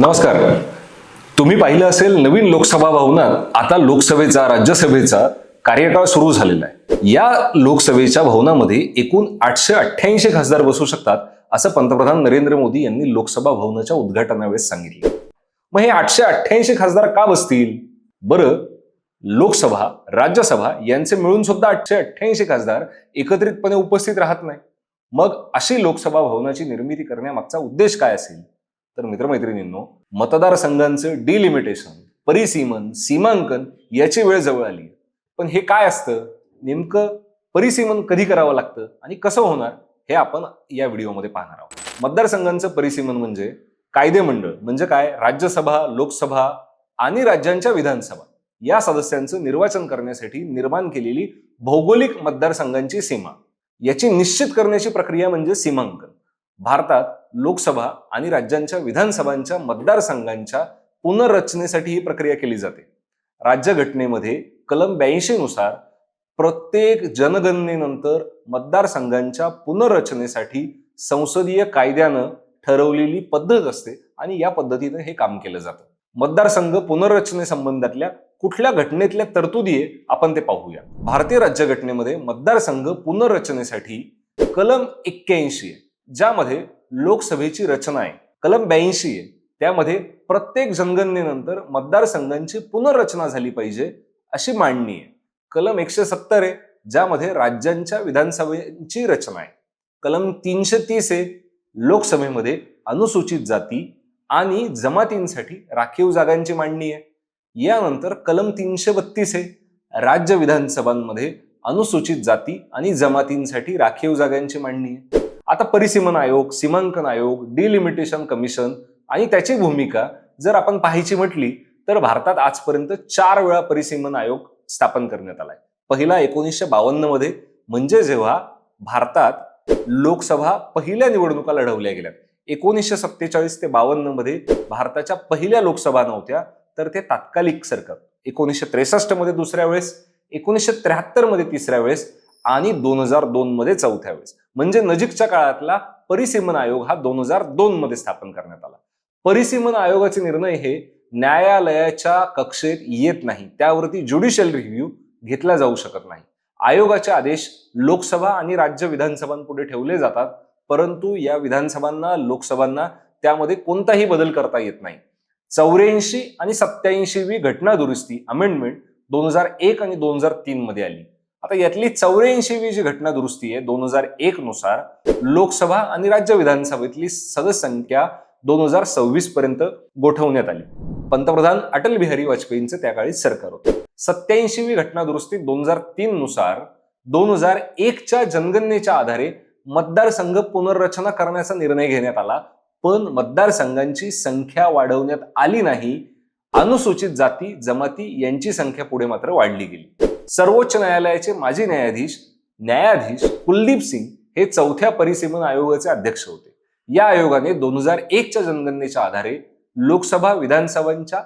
नमस्कार. तुम्ही पाहिलं असेल नवीन लोकसभा भवनात आता लोकसभेचा राज्यसभेचा कार्यकाळ सुरू झालेला आहे. या लोकसभेच्या भवनामध्ये एकूण आठशे अठ्ठ्याऐंशी खासदार बसू शकतात असं पंतप्रधान नरेंद्र मोदी यांनी लोकसभा भवनाच्या उद्घाटनावेळेस सांगितलं. मग हे आठशे अठ्ठ्याऐंशी खासदार का बसतील? बरं लोकसभा राज्यसभा यांचे मिळून सुद्धा आठशे अठ्ठ्याऐंशी खासदार एकत्रितपणे उपस्थित राहत नाही. मग अशी लोकसभा भवनाची निर्मिती करण्यामागचा उद्देश काय असेल? तर मित्रमैत्रिणींनो मतदारसंघांचं डिलिमिटेशन परिसीमन सीमांकन याची वेळ जवळ आली. पण हे काय असतं? नेमकं परिसीमन कधी करावं लागतं आणि कसं होणार हे आपण या व्हिडिओमध्ये पाहणार आहोत. मतदारसंघांचं परिसीमन म्हणजे कायदे मंडळ म्हणजे काय? राज्यसभा लोकसभा आणि राज्यांच्या विधानसभा. या सदस्यांचं निर्वाचन करण्यासाठी निर्माण केलेली भौगोलिक मतदारसंघांची सीमा. याची निश्चित करण्याची प्रक्रिया म्हणजे सीमांकन. भारतात लोकसभा आणि राज्यांच्या विधानसभांच्या मतदारसंघांच्या पुनर्रचनेसाठी ही प्रक्रिया केली जाते. राज्यघटनेमध्ये कलम ब्याऐंशी नुसार प्रत्येक जनगणनेनंतर मतदारसंघांच्या पुनर्रचनेसाठी संसदीय कायद्यानं ठरवलेली पद्धत असते आणि या पद्धतीनं हे काम केलं जातं. मतदारसंघ पुनर्रचनेसंबंधातल्या कुठल्या घटनेतल्या तरतुदी आहे आपण ते पाहूया. भारतीय राज्यघटनेमध्ये मतदारसंघ पुनर्रचनेसाठी कलम एक्क्याऐंशी आहे. ज्यामध्ये लोकसभेची रचना आहे. कलम ब्याऐंशी आहे. त्यामध्ये प्रत्येक जनगणनेनंतर मतदारसंघांची पुनर्रचना झाली पाहिजे अशी मांडणी आहे. कलम एकशे सत्तर आहे ज्यामध्ये राज्यांच्या विधानसभेची रचना आहे. कलम तीनशे तीस आहे लोकसभेमध्ये अनुसूचित जाती आणि जमातींसाठी राखीव जागांची मांडणी आहे. यानंतर कलम तीनशे बत्तीस आहे राज्य विधानसभांमध्ये अनुसूचित जाती आणि जमातींसाठी राखीव जागांची मांडणी आहे. आता परिसीमन आयोग सीमांकन आयोग डिलिमिटेशन कमिशन आणि त्याची भूमिका जर आपण पाहायची म्हटली तर भारतात आजपर्यंत चार वेळा परिसीमन आयोग स्थापन करण्यात आलाय. पहिला एकोणीसशे बावन्नमध्ये म्हणजे जेव्हा भारतात लोकसभा पहिल्या निवडणुका लढवल्या गेल्या एकोणीसशे सत्तेचाळीस ते बावन्नमध्ये भारताच्या पहिल्या लोकसभा नव्हत्या तर ते तात्कालिक सरकार. एकोणीसशे त्रेसष्टमध्ये दुसऱ्या वेळेस एकोणीसशे त्र्याहत्तरमध्ये तिसऱ्या वेळेस आणि दोन हजार दोन मध्ये चौथ्या वेळेस. म्हणजे नजीकच्या काळातला परिसीमन आयोग हा दोन हजार दोन मध्ये स्थापन करण्यात आला. परिसीमन आयोगाचे निर्णय हे न्यायालयाच्या कक्षेत येत नाही. त्यावरती ज्युडिशियल रिव्ह्यू घेतला जाऊ शकत नाही. आयोगाचे आदेश लोकसभा आणि राज्य विधानसभांपुढे ठेवले जातात. परंतु या विधानसभांना लोकसभांना त्यामध्ये कोणताही बदल करता येत नाही. चौऱ्याऐंशी आणि सत्याऐंशीवी घटना दुरुस्ती अमेंडमेंट दोन हजार एक आणि दोन हजार तीन मध्ये आली. आता यातली चौऱ्याऐंशीवी जी घटना दुरुस्ती आहे दोन हजार एक नुसार लोकसभा आणि राज्य विधानसभेतली सदसंख्या दोन हजार सव्वीस पर्यंत गोठवण्यात आली. पंतप्रधान अटल बिहारी वाजपेयींचं त्या काळी सरकार होतं. सत्याऐंशीवी घटना दुरुस्ती दोन हजार तीन नुसार दोन हजार एकच्या जनगणनेच्या आधारे मतदारसंघ पुनर्रचना करण्याचा निर्णय घेण्यात आला पण मतदारसंघांची संख्या वाढवण्यात आली नाही. अनुसूचित जाती जमाती यांची संख्या पुढे मात्र वाढली गेली. सर्वोच्च न्यायालयाचे माजी न्यायाधीश न्यायाधीश कुलदीप सिंग हे चौथ्या परिसीमन आयोगाचे अध्यक्ष होते. या आयोगाने दोन हजार एकच्या जनगणनेच्या आधारे लोकसभा विधानसभांच्या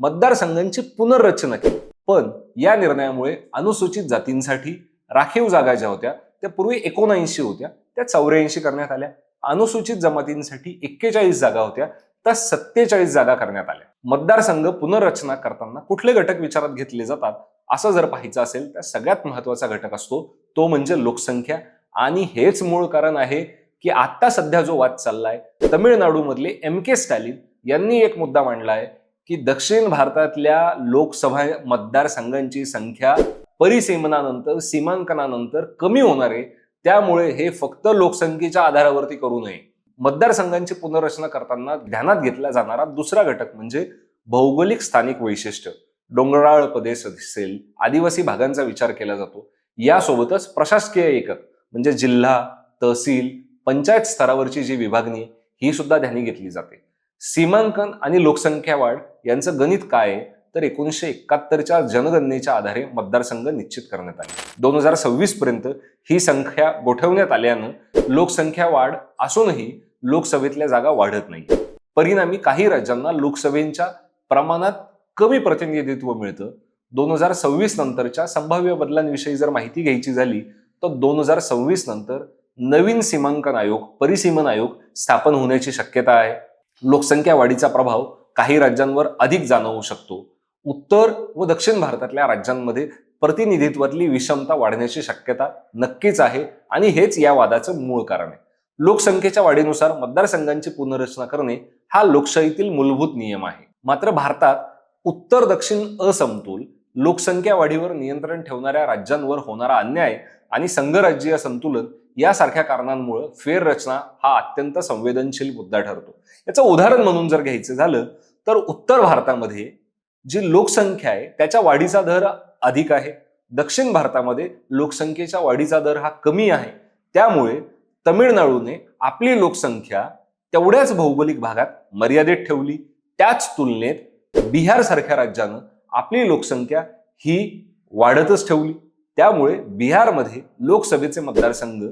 मतदारसंघांची पुनर्रचना केली. पण या निर्णयामुळे अनुसूचित जातींसाठी राखीव जागा ज्या होत्या त्या पूर्वी एकोणऐंशी होत्या त्या चौऱ्याऐंशी करण्यात आल्या. अनुसूचित जमातींसाठी एक्केचाळीस जागा होत्या त्या सत्तेचाळीस जागा करण्यात आल्या. मतदारसंघ पुनर्रचना करताना कुठले घटक विचारात घेतले जातात असं जर पाहायचं असेल तर सगळ्यात महत्त्वाचा घटक असतो तो म्हणजे लोकसंख्या. आणि हेच मूळ कारण आहे की आता सध्या जो वाद चाललाय तमिळनाडूमधले एम के स्टॅलिन यांनी एक मुद्दा मांडलाय की दक्षिण भारतातल्या लोकसभा मतदारसंघांची संख्या परिसीमनानंतर सीमांकनानंतर कमी होणार आहे. त्यामुळे हे फक्त लोकसंख्येच्या आधारावरती करू नये. मतदारसंघांची पुनर्रचना करताना ध्यानात घेतला जाणारा दुसरा घटक म्हणजे भौगोलिक स्थानिक वैशिष्ट्य. डोंगराळ प्रदेश असेल आदिवासी भागांचा विचार केला जातो. यासोबतच प्रशासकीय एकक म्हणजे जिल्हा तहसील पंचायत स्तरावरची जी विभागणी ही सुद्धा ध्यानी घेतली जाते. सीमांकन आणि लोकसंख्या वाढ यांचं गणित काय आहे तर एकोणीसशे एकाहत्तरच्या जनगणनेच्या आधारे मतदारसंघ निश्चित करण्यात आले. दोन हजार सव्वीस पर्यंत ही संख्या गोठवण्यात आल्यानं लोकसंख्या वाढ असूनही लोकसभेतल्या जागा वाढत नाही. परिणामी काही राज्यांना लोकसभेच्या प्रमाणात कमी प्रतिनिधित्व मिळतं. दोन हजार सव्वीस नंतरच्या संभाव्य बदलांविषयी जर माहिती घ्यायची झाली तर दोन हजार सव्वीस नंतर नवीन सीमांकन आयोग परिसीमन आयोग स्थापन होण्याची शक्यता आहे. लोकसंख्या वाढीचा प्रभाव काही राज्यांवर अधिक जाणवू शकतो. उत्तर व दक्षिण भारतातल्या राज्यांमध्ये प्रतिनिधित्वातली विषमता वाढण्याची शक्यता नक्कीच आहे आणि हेच या वादाचं मूळ कारण आहे. लोकसंख्येच्या वाढीनुसार मतदारसंघांची पुनर्रचना करणे हा लोकशाहीतील मूलभूत नियम आहे. मात्र भारतात उत्तर दक्षिण असमतोल लोकसंख्या वाढीवर नियंत्रण ठेवणाऱ्या राज्यांवर होणारा अन्याय आणि संघराज्यीय संतुलन यासारख्या कारणांमुळे फेररचना हा अत्यंत संवेदनशील मुद्दा ठरतो. याचं उदाहरण म्हणून जर घ्यायचं झालं तर उत्तर भारतामध्ये जी लोकसंख्या आहे त्याच्या वाढीचा दर अधिक आहे. दक्षिण भारतामध्ये लोकसंख्येच्या वाढीचा दर हा कमी आहे. त्यामुळे तमिळनाडूने आपली लोकसंख्या तेवढ्याच भौगोलिक भागात मर्यादित ठेवली. त्याच तुलनेत बिहार सारख्या राज्यानं आपली लोकसंख्या ही वाढतच ठेवली. त्यामुळे बिहारमध्ये लोकसभेचे मतदारसंघ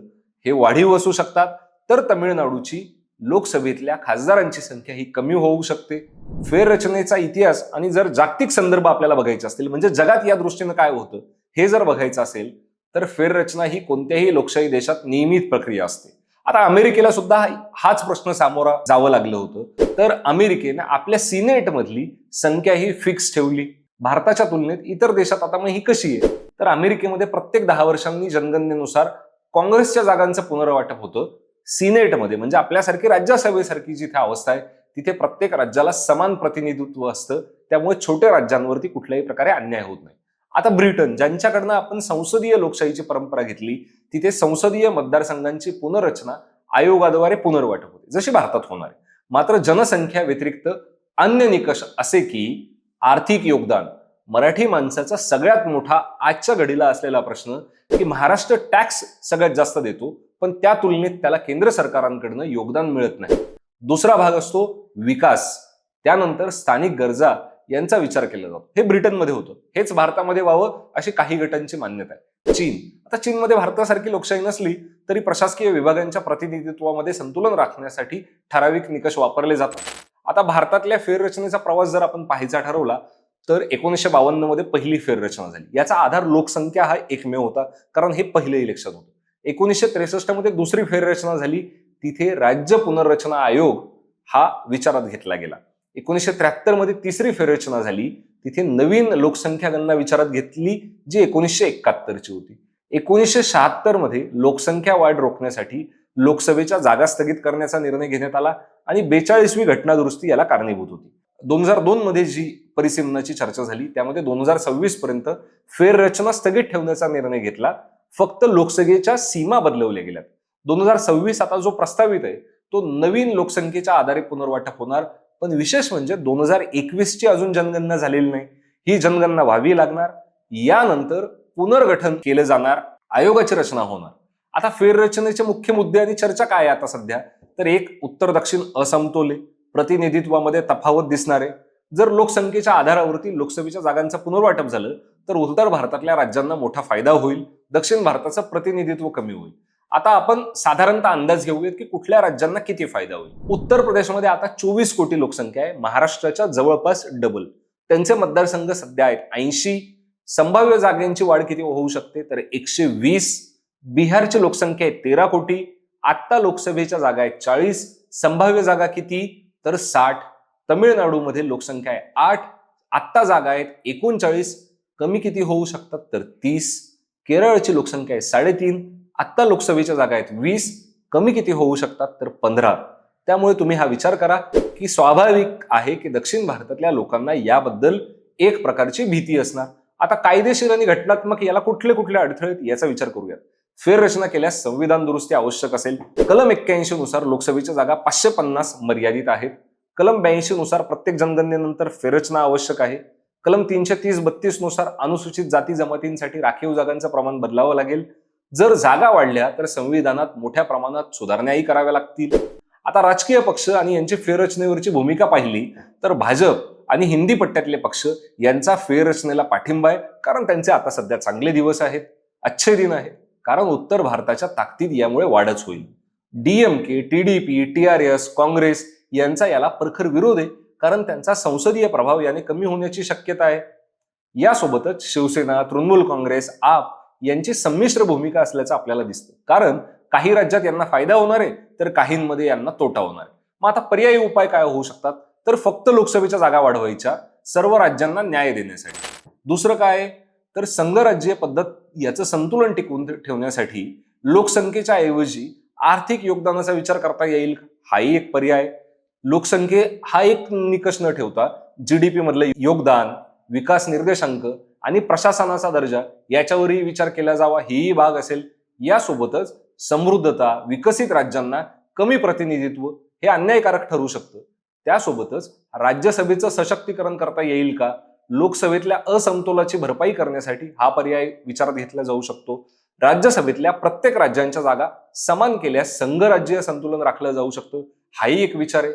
हे वाढीव असू शकतात. तर तमिळनाडूची लोकसभेतल्या खासदारांची संख्या ही कमी होऊ शकते. फेररचनेचा इतिहास आणि जर जागतिक संदर्भ आपल्याला बघायचे असतील म्हणजे जगात या दृष्टीनं काय होतं हे जर बघायचं असेल तर फेररचना ही कोणत्याही लोकशाही देशात नियमित प्रक्रिया असते. आता अमेरिकेला सुद्धा हाच प्रश्न सामोरा जावं लागलं होतं. तर अमेरिकेने आपल्या सिनेटमधली संख्या ही फिक्स ठेवली. भारताच्या तुलनेत इतर देशात आता मग ही कशी आहे? तर अमेरिकेमध्ये प्रत्येक दहा वर्षांनी जनगणनेनुसार काँग्रेसच्या जागांचं पुनर्वाटप होतं. सिनेटमध्ये म्हणजे आपल्यासारखी राज्यसभेसारखी जिथे अवस्था आहे तिथे प्रत्येक राज्याला समान प्रतिनिधित्व असतं. त्यामुळे छोट्या राज्यांवरती कुठल्याही प्रकारे अन्याय होत नाही. आता ब्रिटन ज्यांच्याकडनं आपण संसदीय लोकशाहीची परंपरा घेतली तिथे संसदीय मतदारसंघांची पुनर्रचना आयोगाद्वारे पुनर्वाटप होते जशी भारतात होणार आहे. मात्र जनसंख्या व्यतिरिक्त अन्य निकष असे की आर्थिक योगदान मराठी माणसाचा सगळ्यात मोठा आजच्या घडीला असलेला प्रश्न की महाराष्ट्र टॅक्स सगळ्यात जास्त देतो पण त्या तुलनेत त्याला केंद्र सरकारांकडनं योगदान मिळत नाही. दुसरा भाग असतो विकास त्यानंतर स्थानिक गरजा यांचा विचार केला जातो. हे ब्रिटनमध्ये होतं. हेच भारतामध्ये व्हावं अशी काही गटांची मान्यता आहे. चीन. आता चीनमध्ये भारतासारखी लोकशाही नसली तरी प्रशासकीय विभागांच्या प्रतिनिधित्वामध्ये संतुलन राखण्यासाठी ठराविक निकष वापरले जातात. आता भारतातल्या फेररचनेचा प्रवास जर आपण पाहायचा ठरवला तर एकोणीसशे बावन्नमध्ये पहिली फेररचना झाली. याचा आधार लोकसंख्या हा एकमेव होता कारण हे पहिले इलेक्शन होतं. एकोणीसशे त्रेसष्टमध्ये दुसरी फेररचना झाली. तिथे राज्य पुनर्रचना आयोग हा विचारात घेतला गेला. एकोणीसशे त्र्याहत्तरमध्ये तिसरी फेररचना झाली. तिथे नवीन लोकसंख्या गणना विचारात घेतली जी एकोणीसशे एकाहत्तरची होती. एकोणीसशे शहात्तरमध्ये लोकसंख्या वाढ रोखण्यासाठी लोकसभेच्या जागा स्थगित करण्याचा निर्णय घेण्यात आला आणि बेचाळीसवी घटना दुरुस्ती याला कारणीभूत होती. दोन हजार दोन मध्ये जी परिसीमनाची चर्चा झाली त्यामध्ये दोन हजार सव्वीस पर्यंत फेररचना स्थगित ठेवण्याचा निर्णय घेतला. फक्त लोकसभेच्या सीमा बदलवल्या गेल्यात. दोन हजार सव्वीस आता जो प्रस्तावित आहे तो नवीन लोकसंख्येच्या आधारे पुनर्वाटप होणार पण विशेष म्हणजे दोन हजार एकवीसची अजून जनगणना झालेली नाही. ही जनगणना व्हावी लागणार. यानंतर पुनर्गठन केलं जाणार. आयोगाची रचना होणार. आता फेररचनेचे मुख्य मुद्दे आणि चर्चा काय आहे आता सध्या? तर एक उत्तर दक्षिण असमतोल प्रतिनिधित्वामध्ये तफावत दिसणारे. जर लोकसंख्येच्या आधारावरती लोकसभेच्या जागांचं पुनर्वाटप झालं तर उत्तर भारतातल्या राज्यांना मोठा फायदा होईल. दक्षिण भारताचं प्रतिनिधित्व कमी होईल. आता आपण साधारणतः अंदाज घेऊयात की कुठल्या राज्यांना किती फायदा होईल. उत्तर प्रदेशमध्ये आता चोवीस कोटी लोकसंख्या आहे. महाराष्ट्राच्या जवळपास डबल त्यांचे मतदारसंघ सध्या आहेत ऐंशी. संभाव्य जागांची वाढ किती होऊ शकते? तर एकशे वीस. बिहारची लोकसंख्या आहे तेरा कोटी. आत्ता लोकसभेच्या जागा आहेत चाळीस. संभाव्य जागा किती? तर साठ. तमिळनाडूमध्ये लोकसंख्या आहे आठ. आत्ता जागा आहेत एकोणचाळीस. कमी किती होऊ शकतात? तर तीस. केरळची लोकसंख्या आहे साडेतीन. आत्ता लोकसभेच्या जागा आहेत. वीस कमी किती होऊ शकतात तर पंधरा. त्यामुळे तुम्ही हा विचार करा की स्वाभाविक आहे की दक्षिण भारतातल्या लोकांना याबद्दल एक प्रकारची भीती असणार. आता कायदेशीर आणि घटनात्मक याला कुठले कुठले अडथळे याचा विचार करूयात. फेररचना केल्यास संविधान दुरुस्ती आवश्यक असेल. कलम एक्क्याऐंशी नुसार लोकसभेच्या जागा पाचशे पन्नास मर्यादित आहेत. कलम ब्याऐंशी नुसार प्रत्येक जनगणनेनंतर फेररचना आवश्यक आहे. कलम तीनशे तीस बत्तीसनुसार अनुसूचित जाती जमातींसाठी राखीव जागांचं प्रमाण बदलावं लागेल. जर जागा वाढल्या तर संविधानात मोठ्या प्रमाणात सुधारणाही कराव्या लागतील. आता राजकीय पक्ष आणि यांची फेररचनेवरची भूमिका पाहिली तर भाजप आणि हिंदी पट्ट्यातले पक्ष यांचा फेररचनेला पाठिंबा आहे कारण त्यांचे आता सध्या चांगले दिवस आहेत. अच्छे दिन आहेत कारण उत्तर भारताच्या ताकदीत यामुळे वाढच होईल. डीएमके टीडीपी टीआरएस काँग्रेस यांचा याला परखर विरोध आहे कारण त्यांचा संसदीय प्रभाव याने कमी होण्याची शक्यता आहे. यासोबतच शिवसेना तृणमूल काँग्रेस आप यांची संमिश्र भूमिका असल्याचं आपल्याला दिसतं. कारण काही राज्यात यांना फायदा होणार आहे तर काहींमध्ये यांना तोटा होणार आहे. मग आता पर्यायी उपाय काय होऊ शकतात? तर फक्त लोकसभेच्या जागा वाढवायच्या सर्व राज्यांना न्याय देण्यासाठी. दुसरं काय तर संघराज्य पद्धत याचं संतुलन टिकवून ठेवण्यासाठी लोकसंख्येच्या ऐवजी आर्थिक योगदानाचा विचार करता येईल हाही एक पर्याय. लोकसंख्ये हा एक निकष न ठेवता जीडीपी मधलं योगदान विकास निर्देशांक आणि प्रशासनाचा दर्जा याच्यावरही विचार केला जावा हेही भाग असेल. यासोबतच समृद्धता विकसित राज्यांना कमी प्रतिनिधित्व हे अन्यायकारक ठरू शकतं. त्यासोबतच राज्यसभेचं सशक्तीकरण करता येईल का? लोकसभेतल्या असमतोलाची भरपाई करण्यासाठी हा पर्याय विचारात घेतला जाऊ शकतो. राज्यसभेतल्या प्रत्येक राज्यांच्या जागा समान केल्यास संघराज्य संतुलन राखलं जाऊ शकतं. हाही एक विचार आहे.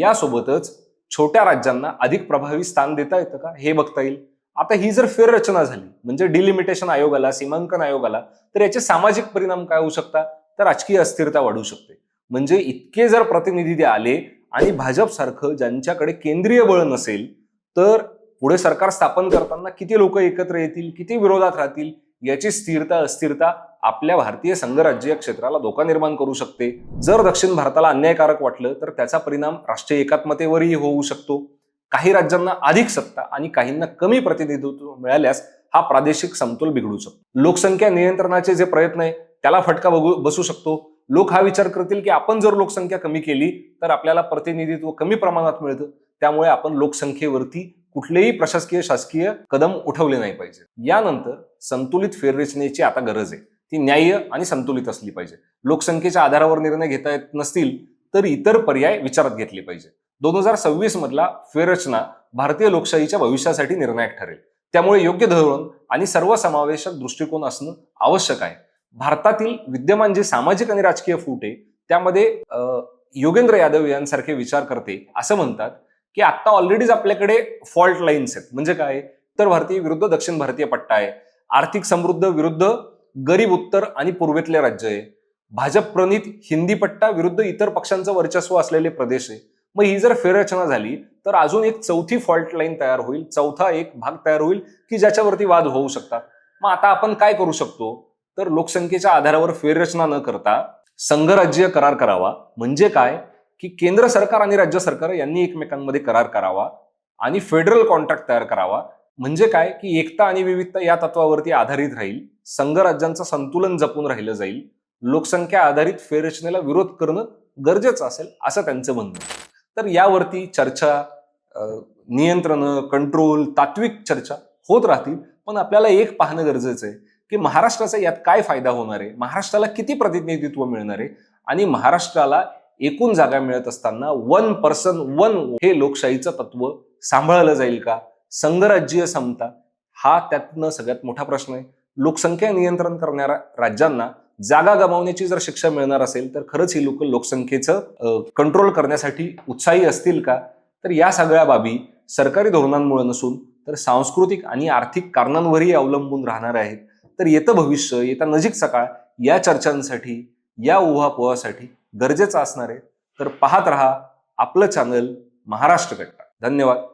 यासोबतच छोट्या राज्यांना अधिक प्रभावी स्थान देता येतं का? हे बघता येईल. आता ही जर फेररचना झाली म्हणजे डिलिमिटेशन आयोगाला सीमांकन आयोगाला तर याचे सामाजिक परिणाम काय होऊ शकतात तर राजकीय अस्थिरता वाढू शकते. म्हणजे इतके जर प्रतिनिधी ते आले आणि भाजपसारखं ज्यांच्याकडे केंद्रीय बळ नसेल तर पुढे सरकार स्थापन करताना किती लोक एकत्र येतील किती विरोधात राहतील याची स्थिरता अस्थिरता आपल्या भारतीय संघराज्य क्षेत्राला धोका निर्माण करू शकते. जर दक्षिण भारताला अन्यायकारक वाटलं तर त्याचा परिणाम राष्ट्रीय एकात्मतेवरही होऊ शकतो. काही राज्यांना अधिक सत्ता आणि काहींना कमी प्रतिनिधित्व मिळाल्यास हा प्रादेशिक समतोल बिघडू शकतो. लोकसंख्या नियंत्रणाचे जे प्रयत्न आहे त्याला फटका बघू बसू शकतो. लोक हा विचार करतील की आपण जर लोकसंख्या कमी केली तर आपल्याला प्रतिनिधित्व कमी प्रमाणात मिळतं. त्यामुळे आपण लोकसंख्येवरती कुठलेही प्रशासकीय शासकीय कदम उठवले नाही पाहिजे. यानंतर संतुलित फेररचनेची आता गरज आहे. ती न्याय्य आणि संतुलित असली पाहिजे. लोकसंख्येच्या आधारावर निर्णय घेता येत नसतील तर इतर पर्याय विचारात घेतले पाहिजे. दोन हजार सव्वीस मधला फेररचना भारतीय लोकशाहीच्या भविष्यासाठी निर्णायक ठरेल. त्यामुळे योग्य धोरण आणि सर्वसमावेशक दृष्टिकोन असणं आवश्यक आहे. भारतातील विद्यमान जे सामाजिक आणि राजकीय फूट आहे त्यामध्ये योगेंद्र यादव यांसारखे विचार करते असं म्हणतात की आता ऑलरेडीच आपल्याकडे फॉल्ट लाईन्स आहेत. म्हणजे काय? उत्तर भारतीय विरुद्ध दक्षिण भारतीय पट्टा आहे. आर्थिक समृद्ध विरुद्ध गरीब उत्तर आणि पूर्वेतले राज्य आहे. भाजप प्रणित हिंदी पट्टा विरुद्ध इतर पक्षांचं वर्चस्व असलेले प्रदेश आहे. मग ही जर फेररचना झाली तर अजून एक चौथी फॉल्ट लाईन तयार होईल चौथा एक भाग तयार होईल की ज्याच्यावरती वाद होऊ शकतात. मग आता आपण काय करू शकतो? तर लोकसंख्येच्या आधारावर फेररचना न करता संघराज्य करार करावा. म्हणजे काय? की केंद्र सरकार आणि राज्य सरकार यांनी एकमेकांमध्ये करार करावा आणि फेडरल कॉन्ट्रॅक्ट तयार करावा. म्हणजे काय? की एकता आणि विविधता या तत्वावरती आधारित राहील संघराज्यांचं संतुलन जपून राहिलं जाईल लोकसंख्या आधारित फेररचनेला विरोध करणं गरजेचं असेल असं त्यांचं म्हणणं तर यावरती चर्चा नियंत्रण कंट्रोल तात्विक चर्चा होत राहतील. पण आपल्याला एक पाहणं गरजेचं आहे की महाराष्ट्राचा यात काय फायदा होणार आहे? महाराष्ट्राला किती प्रतिनिधित्व मिळणार आहे? आणि महाराष्ट्राला एकूण जागा मिळत असताना वन पर्सन वन हे लोकशाहीचं तत्व सांभाळलं जाईल का? संघराज्यीय समता हा त्यातनं सगळ्यात मोठा प्रश्न आहे. लोकसंख्या नियंत्रण करणाऱ्या राज्यांना जागा गमावण्याची जर शिक्षा मिळणार असेल तर खरंच ही लोक लोकसंख्येचं कंट्रोल करण्यासाठी उत्साही असतील का? तर या सगळ्या बाबी सरकारी धोरणांमुळे नसून तर सांस्कृतिक आणि आर्थिक कारणांवरही अवलंबून राहणार आहेत. तर येतं भविष्य येत्या नजीकचा काळ या चर्चांसाठी या उहापोहासाठी गरजेचं असणार आहे. तर पाहत रहा आपलं चॅनल महाराष्ट्र कट्टा धन्यवाद.